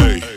ส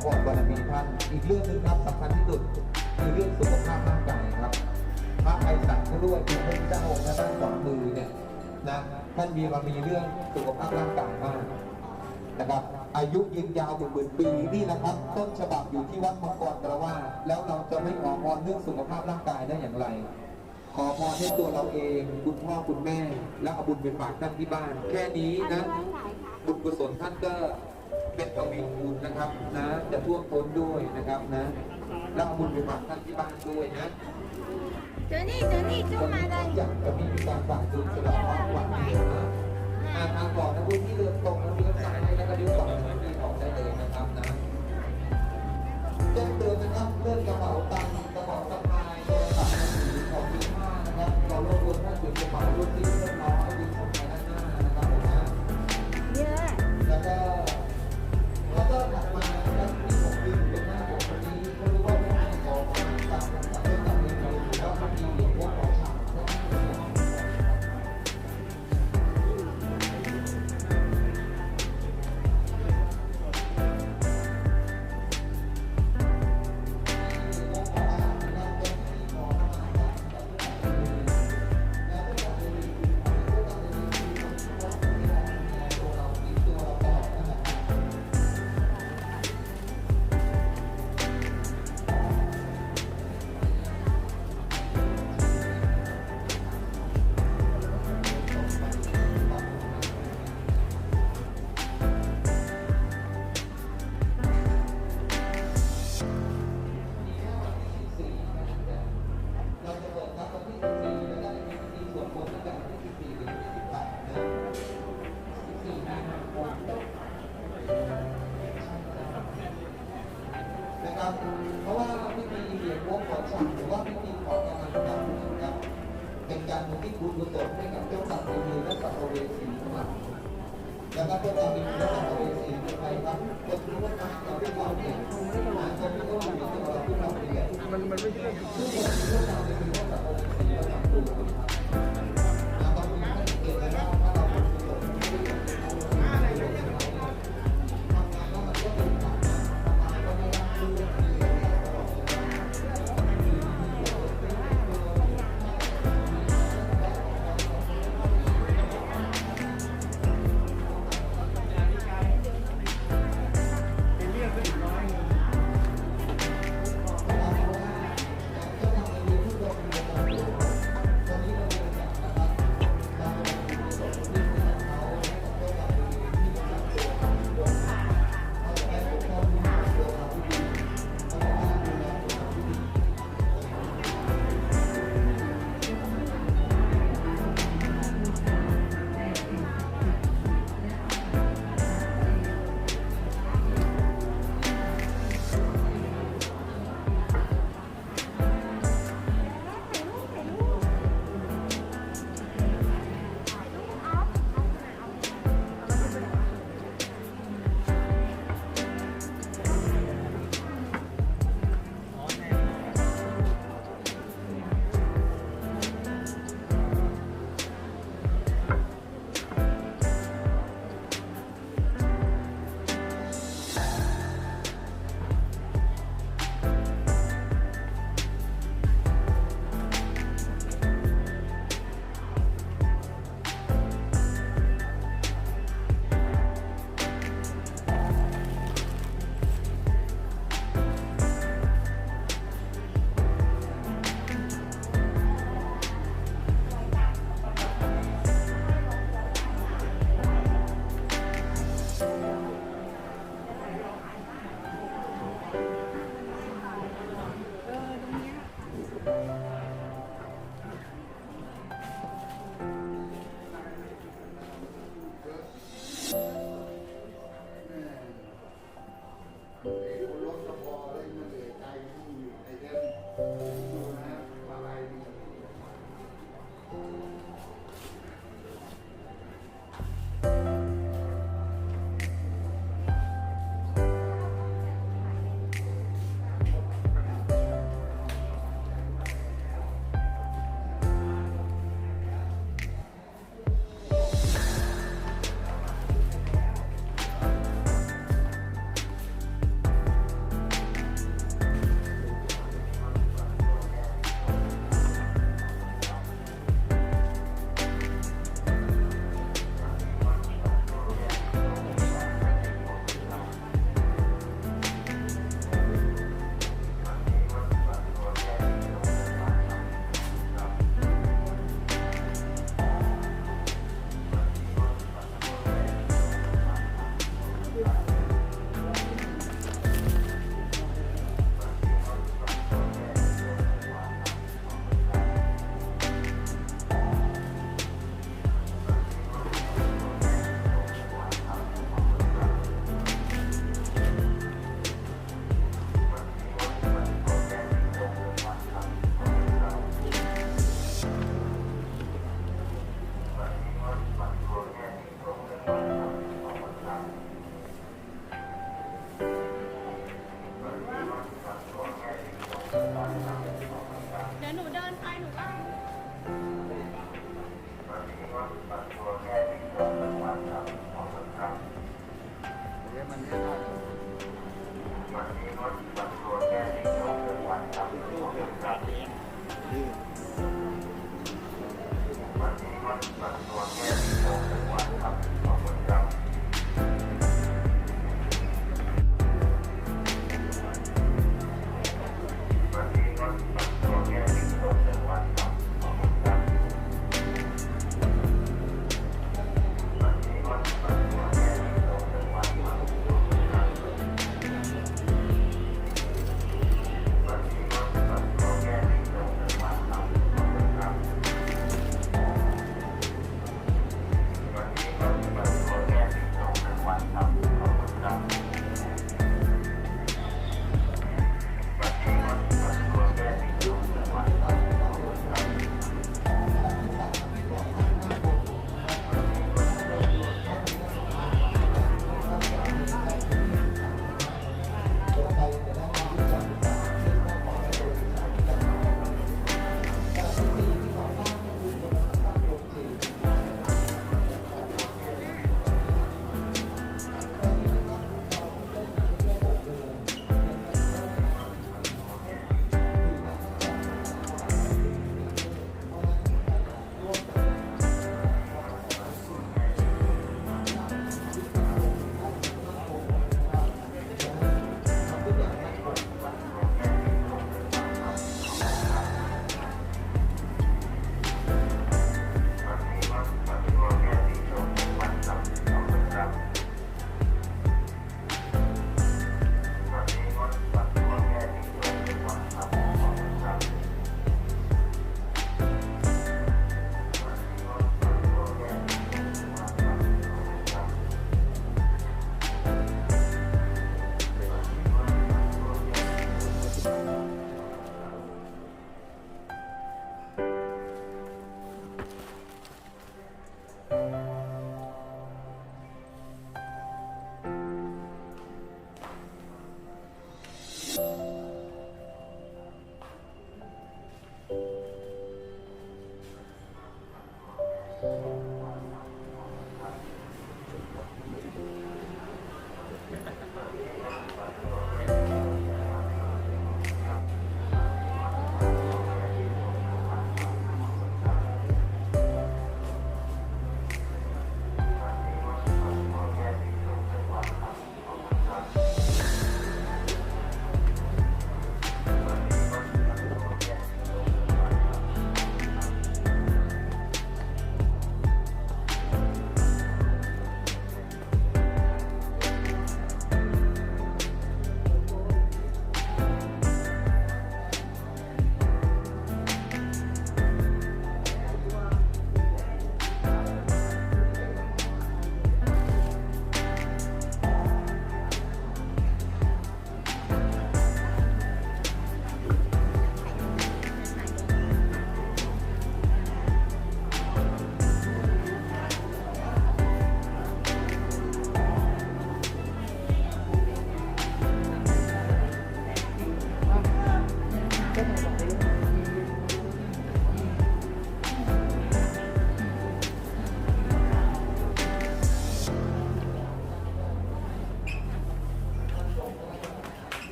อพรบารมีท่าน อีกเรื่องหนึ่งครับสำคัญที่สุดคือเรื่องสุขภาพร่างกายครับพระไพศาลก็ด้วยคือพระเจ้าองค์ด้านขวามือเนี่ยนะท่านมีบารมีเรื่องสุขภาพร่างกายมากนะครับอายุยืนยาวถึงหมื่นปีนี่นะครับ ต้นฉบับอยู่ที่วัดมังกรกระว่า แล้วเราจะไม่ขอพรเรื่องสุขภาพร่างกายได้อย่างไร ขอพรให้ตัวเราเองคุณพ่อคุณแม่ และเอาบุญไปฝากท่านที่บ้าน แค่นี้นะบุญกุศลท่านก็ เป็นทวีคูณนะครับนะจะท่วมท้นด้วยนะครับนะแล้วเอาบุญไปฝากท่านที่บ้านด้วยนะเจอนี่เจอนี่จุ๊บมาเลยอยากจะมีการฝากจุดสลับความหวังนะอาทางก่อนนะคุณที่เดินตรงแล้วเลี้ยวซ้ายแล้วก็เลี้ยวขวาที่ออกได้เลยนะครับนะแจ้งเตือนนะครับเรื่องกระเป๋าตังค์กระเป๋าสะ